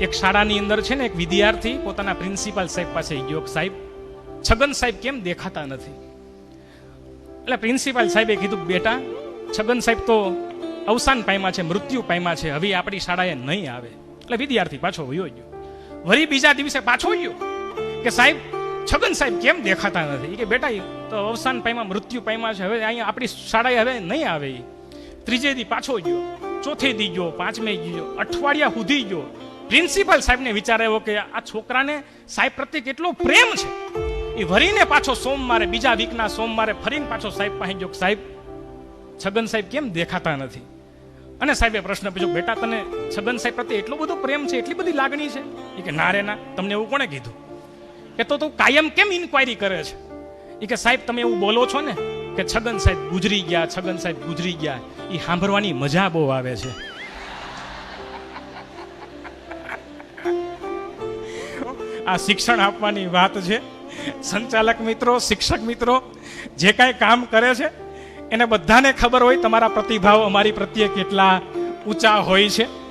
એક શાળાની અંદર છે ને એક વિદ્યાર્થી પોતાના પ્રિન્સિપાલ સાહેબ પાસે ગયો. સાહેબ, છગન સાહેબ કેમ દેખાતા નથી? એટલે પ્રિન્સિપાલ સાહેબે કીધું, બેટા, છગન સાહેબ તો અવસાન પામ્યા છે, મૃત્યુ પામ્યા છે, હવે આપણી શાળાએ નહીં આવે. એટલે વિદ્યાર્થી પાછો વયો ગયો. વળી બીજા દિવસે પાછો ગયો કે, સાહેબ, છગન સાહેબ કેમ દેખાતા નથી? કે, બેટા તો અવસાન પામ્યા, મૃત્યુ પામ્યા છે, હવે અહીંયા આપણી શાળાએ હવે નહીં આવે. ત્રીજે દી પાછો ગયો. ચોથે દી ગયો, પાંચમે ગયો, અઠવાડિયા સુધી ગયો. પ્રિન્સિપલ સાહેબને વિચાર આવ્યો કે આ છોકરાને સાહેબ પ્રત્યે કેટલો પ્રેમ છે. એ વરીને પાછો સોમવારે, બીજા વીકના સોમવારે ફરીને પાછો સાહેબ પાસે ગયો સાહેબ, છગન સાહેબ કેમ દેખાતા નથી? અને સાહેબે પ્રશ્ન પૂછ્યો, બેટા, તને છગન સાહેબ પ્રત્યે એટલો બધો પ્રેમ છે, એટલી બધી લાગણી છે? એ કે, ના રે, ના, તમને એવું કોણે કીધું? કે, તો તું કાયમ કેમ ઇન્ક્વાયરી કરે છે? એ કે, સાહેબ, તમે એવું બોલો છો ને કે છગન સાહેબ ગુજરી ગયા, છગન સાહેબ ગુજરી ગયા, એ સાંભળવાની મજા બહુ આવે છે. આ શિક્ષણ આપવાની વાત છે. સંચાલક મિત્રો, શિક્ષક મિત્રો, જે કાંઈ કામ કરે છે, એને બધાને ખબર હોય તમારા પ્રતિભાવ અમારી પ્રત્યે કેટલા ઊંચા હોય છે.